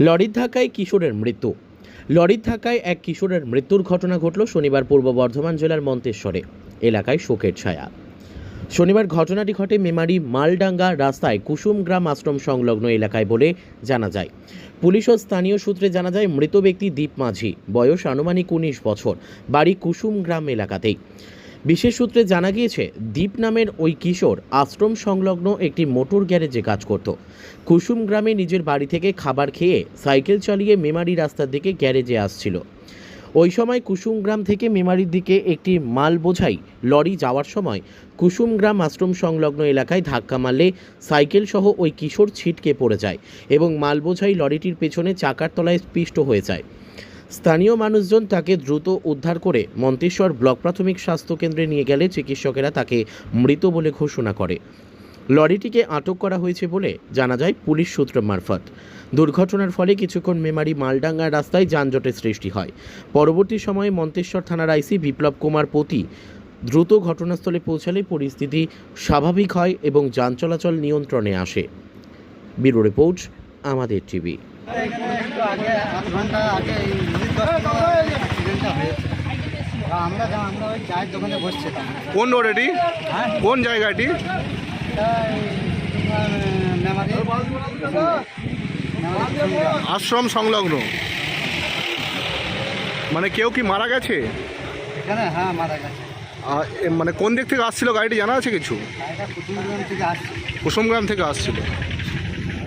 লরির ধাক্কায় কিশোরের মৃত্যু। লরির ধাক্কায় এক কিশোরের মৃত্যুর ঘটনা ঘটল শনিবার পূর্ব বর্ধমান জেলার মন্তেশ্বরে। এলাকায় শোকের ছায়া। শনিবার ঘটনাটি ঘটে মেমারি মালডাঙ্গা রাস্তায় কুসুমগ্রাম আশ্রম সংলগ্ন এলাকায় বলে জানা যায়। পুলিশ ও স্থানীয় সূত্রে জানা যায়, মৃত ব্যক্তি দীপ মাঝি, বয়স আনুমানিক উনিশ বছর, বাড়ি কুসুমগ্রাম এলাকাতেই। বিশেষ সূত্রে জানা গিয়েছে দীপ নামের ওই কিশোর আশ্রম সংলগ্ন একটি মোটর গ্যারেজে কাজ করত। কুসুম গ্রামে নিজের বাড়ি থেকে খাবার খেয়ে সাইকেল চালিয়ে মেমারি রাস্তার দিকে গ্যারেজে আসছিল। ওই সময় কুসুমগ্রাম থেকে মেমারির দিকে একটি মাল বোঝাই লরি যাওয়ার সময় কুসুমগ্রাম আশ্রম সংলগ্ন এলাকায় ধাক্কা মারলে সাইকেল সহ ওই কিশোর ছিটকে পড়ে যায় এবং মাল বোঝাই লরিটির পেছনে চাকার তলায় পিষ্ট হয়ে যায়। স্থানীয় মানুষজন তাকে দ্রুত উদ্ধার করে মন্তেশ্বর ব্লক প্রাথমিক স্বাস্থ্য কেন্দ্রে নিয়ে গেলে চিকিৎসকেরা তাকে মৃত বলে ঘোষণা করে। লরিটিকে আটক করা হয়েছে বলে জানা যায় পুলিশ সূত্র মারফত। দুর্ঘটনার ফলে কিছুক্ষণ মেমারি মালডাঙ্গা রাস্তায় যানজটের সৃষ্টি হয়। পরবর্তী সময়ে মন্তেশ্বর থানার আইসি বিপ্লব কুমার পতি দ্রুত ঘটনাস্থলে পৌঁছালে পরিস্থিতি স্বাভাবিক হয় এবং যান চলাচল নিয়ন্ত্রণে আসে। ব্যুরো রিপোর্ট, আমাদের টিভি। আমরা আমরা ওই চায়ের দোকানে বসছিলাম। কোন রোড এটি? হ্যাঁ? কোন জায়গাটি? আশ্রম সংলগ্ন। মানে কেউ কি মারা গেছে? এখানে হ্যাঁ মারা গেছে। মানে কোন দিক থেকে আসছিল? গাড়িটি জানা আছে কিছু? কুসুমগ্রাম থেকে আসছিল।